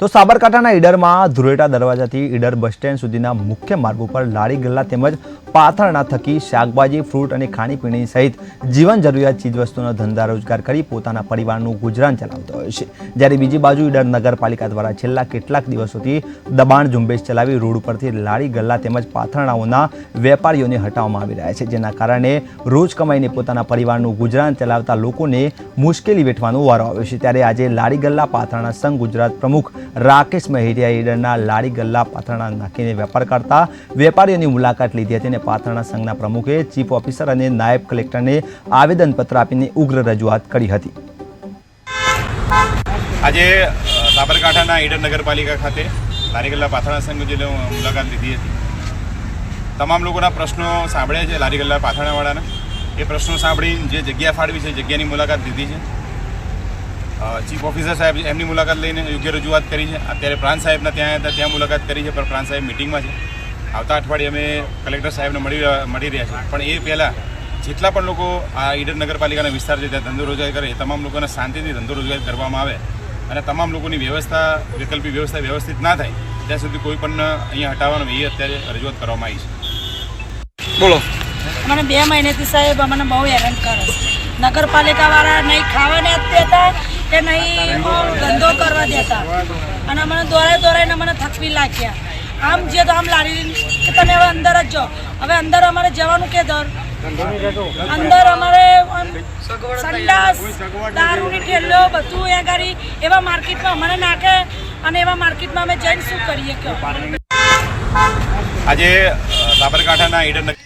તો સાબરકાંઠાના ઈડરમાં ધુરેટા દરવાજાથી Idar bus stand સુધીના મુખ્ય માર્ગ ઉપર લારી ગલ્લા તેમજ પાથરણા થકી શાકભાજી, ફ્રૂટ અને ખાણીપીણી સહિત જીવન જરૂરિયાત ચીજવસ્તુનો ધંધા રોજગાર કરી પોતાના પરિવારનું ગુજરાન ચલાવતો હોય છે. જ્યારે બીજી બાજુ ઈડર નગરપાલિકા દ્વારા છેલ્લા કેટલાક દિવસોથી દબાણ ઝુંબેશ ચલાવી રોડ ઉપરથી લારી ગલ્લા તેમજ પાથરણાઓના વેપારીઓને હટાવવામાં આવી રહ્યા છે. જેના કારણે રોજ કમાઈને પોતાના પરિવારનું ગુજરાન ચલાવતા લોકોને મુશ્કેલી વેઠવાનો વારો આવ્યો છે. ત્યારે આજે લારી ગલ્લા પાથરણા સંઘ ગુજરાત પ્રમુખ રાકેશ મહેરિયા ઈડરના લાડી ગલ્લા પાથરણા નાખીને વેપાર કરતા વેપારીઓની મુલાકાત લીધી હતી અને પાથરણા સંઘના પ્રમુખે ચીફ ઓફિસર અને નાયબ કલેક્ટરને આવેદનપત્ર આપીને ઉગ્ર રજૂઆત કરી હતી. આજે સાબરકાંઠાના ઈડર નગરપાલિકા ખાતે લારીગલ્લા પાથરણા સંઘ મુલાકાત લીધી હતી. તમામ લોકોના પ્રશ્નો સાંભળ્યા છે લારીગલ્લા પાથરણાવાળાના. એ પ્રશ્નો સાંભળીને જે જગ્યા ફાળવી છે, જગ્યાની મુલાકાત લીધી છે. ચીફ ઓફિસર સાહેબ એમની મુલાકાત લઈને યોગ્ય રજૂઆત કરી છે. અત્યારે પ્રાંત સાહેબના ત્યાં હતા ત્યાં મુલાકાત કરી છે પણ પ્રાંત સાહેબ મિટિંગમાં છે. આવતા અઠવાડિયે અમે કલેક્ટર સાહેબને મળી મળી રહ્યા છે પણ એ પહેલાં જેટલા પણ લોકો આ ઈડર નગરપાલિકાના વિસ્તાર છે ત્યાં ધંધો રોજગાર કરે એ તમામ લોકોને શાંતિથી ધંધો રોજગાર કરવામાં આવે અને તમામ લોકોની વ્યવસ્થા વૈકલ્પિક વ્યવસ્થા વ્યવસ્થિત ના થાય ત્યાં સુધી કોઈ પણ અહીંયા હટાવવાનું એ અત્યારે રજૂઆત કરવામાં આવી છે. બોલો. મને બે મહિનેથી સાહેબ અમને બહુ હેરાન કરે છે. નગરપાલિકાવાળા નહીં ખાવાને આપતા દેતા કે નહીં ધંધો કરવા દેતા? અને અમને દોરાય દોરાઈને મને થકવી લાગ્યા. આમ જે તો આમ લારી કે તમે હવે અંદર જ જાઓ. હવે અંદર અમારે જવાનું કે દર? અંદર અમારે સંડાસ, દારૂની ઠેલો બધું એ કરી એવા માર્કેટમાં અમને નાખે અને એવા માર્કેટમાં અમે જઈને શું કરીએ કે આજે સાબરકાંઠાના ઈડર નગર